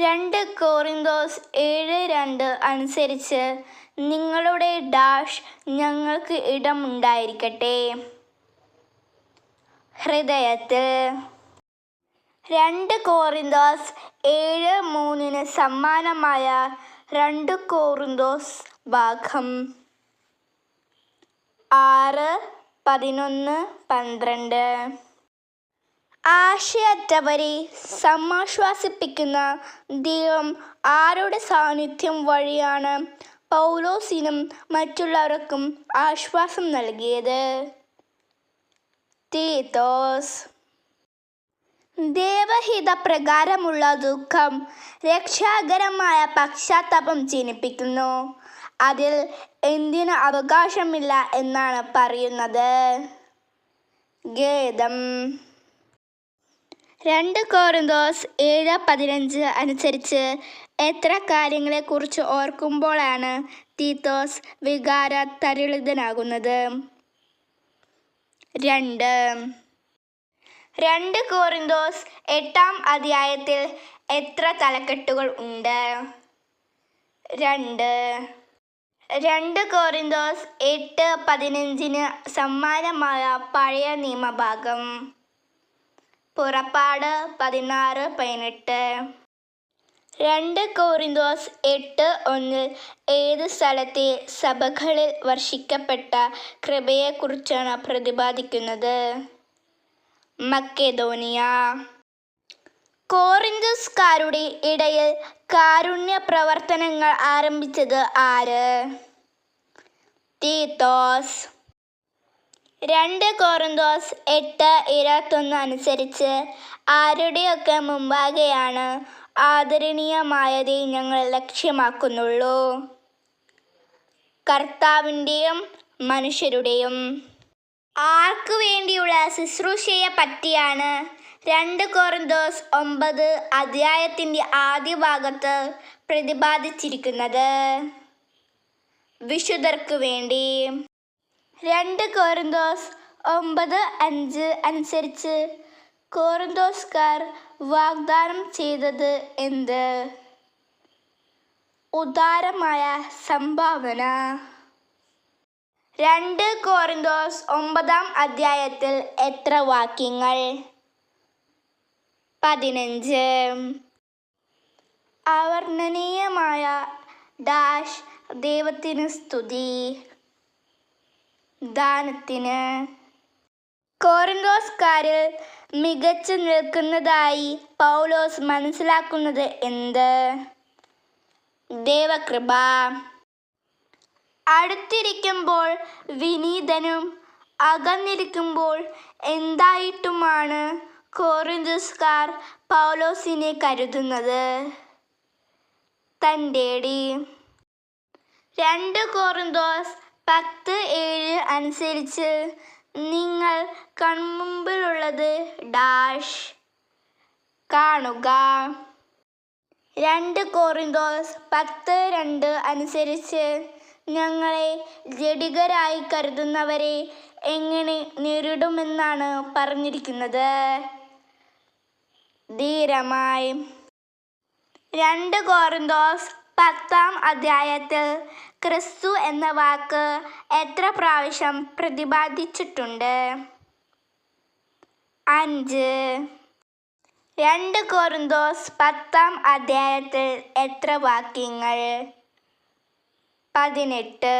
രണ്ട് കോറിന്തോസ് ഏഴ് രണ്ട് അനുസരിച്ച് നിങ്ങളുടെ ഡാഷ് ഞങ്ങൾക്ക് ഇടമുണ്ടായിരിക്കട്ടെ. ഹൃദയത്തിൽ രണ്ട് കോറിന്തോസ് ഏഴ് മൂന്നിന് സമ്മാനമായ രണ്ട് കോറിന്തോസ് ഭാഗം. ആറ് പതിനൊന്ന് പന്ത്രണ്ട്. ആശയറ്റവരെ സമാശ്വാസിപ്പിക്കുന്ന ദൈവം ആരുടെ സാന്നിധ്യം വഴിയാണ് പൗലോസിനും മറ്റുള്ളവർക്കും ആശ്വാസം നൽകിയത്? തീത്തോസ്. ദേവഹിത പ്രകാരമുള്ള ദുഃഖം രക്ഷാകരമായ പശ്ചാത്താപം ജനിപ്പിക്കുന്നു. അതിൽ എന്തിനു അവകാശമില്ല എന്നാണ് പറയുന്നത്? ഗേദം. രണ്ട് കോറിന്തോസ് ഏഴ് പതിനഞ്ച് അനുസരിച്ച് എത്ര കാര്യങ്ങളെക്കുറിച്ച് ഓർക്കുമ്പോഴാണ് തീത്തോസ് വികാര തരളിതനാകുന്നത്? രണ്ട്. രണ്ട് കോറിന്തോസ് എട്ടാം അധ്യായത്തിൽ എത്ര തലക്കെട്ടുകൾ ഉണ്ട്? രണ്ട്. രണ്ട് കോറിന്തോസ് എട്ട് പതിനഞ്ചിന് സമ്മാനമായ പഴയ നിയമഭാഗം. പുറപ്പാട് പതിനാറ് പതിനെട്ട്. രണ്ട് കോറിന്തോസ് എട്ട് ഒന്നിൽ ഏത് സ്ഥലത്തെ സഭകളിൽ വർഷിക്കപ്പെട്ട കൃപയെക്കുറിച്ചാണ് പ്രതിപാദിക്കുന്നത്? മക്കേദോനിയ. കോറിന്തോസ്കാരുടെ ഇടയിൽ കാരുണ്യ പ്രവർത്തനങ്ങൾ ആരംഭിച്ചത് ആര്? തീത്തോസ് രണ്ട് കോറിന്തോസ് എട്ട് ഇരുപത്തൊന്ന് അനുസരിച്ച് ആരുടെയൊക്കെ മുമ്പാകെയാണ് ആദരണീയമായതേ ഞങ്ങൾ ലക്ഷ്യമാക്കുന്നുള്ളൂ. കർത്താവിന്റെയും മനുഷ്യരുടെയും. ആർക്കു വേണ്ടിയുള്ള ശുശ്രൂഷയെ പറ്റിയാണ് രണ്ട് കോറിന്തോസ് ഒമ്പത് അധ്യായത്തിന്റെ ആദ്യ ഭാഗത്ത് പ്രതിപാദിച്ചിരിക്കുന്നത്. വിശുദ്ധർക്ക് വേണ്ടി. രണ്ട് കോറിന്തോസ് ഒമ്പത് അഞ്ച് അനുസരിച്ച് കോറിന്തോസ്കാർ വാഗ്ദാനം ചെയ്തത് എന്ത്? ഉദാരമായ സംഭാവന. രണ്ട് കോറിന്തോസ് ഒമ്പതാം അധ്യായത്തിൽ എത്ര വാക്യങ്ങൾ? പതിനഞ്ച്. അവർണനീയമായ ഡാഷ് ദൈവത്തിന് സ്തുതി. ദാനത്തിന്. കോറിന്തോസ്കാരിൽ മികച്ചു നിൽക്കുന്നതായി പൗലോസ് മനസ്സിലാക്കുന്നത് എന്ത്? ദേവകൃപ. അടുത്തിരിക്കുമ്പോൾ വിനീതനും അകന്നിരിക്കുമ്പോൾ എന്തായിട്ടുമാണ് കോറിന്തോസ്കാർ പൗലോസിനെ കരുതുന്നത്? തന്റെ രണ്ട് കോറിന്തോസ് പത്ത് ഏഴ് അനുസരിച്ച് നിങ്ങൾ കൺമുമ്പിലുള്ളത് ഡാഷ് കാണുക. രണ്ട് കോറിന്തോസ് പത്ത് രണ്ട് അനുസരിച്ച് ഞങ്ങളെ ജഡികരായി കരുതുന്നവരെ എങ്ങനെ നേരിടുമെന്നാണ് പറഞ്ഞിരിക്കുന്നത്. ധീരമായി. രണ്ട് കോറിന്തോസ് പത്താം അധ്യായത്തിൽ ക്രിസ്തു എന്ന വാക്ക് എത്ര പ്രാവശ്യം പ്രതിപാദിച്ചിട്ടുണ്ട്? അഞ്ച്. രണ്ട് കോറിന്തോസ് പത്താം അധ്യായത്തിൽ എത്ര വാക്യങ്ങൾ? പതിനെട്ട്.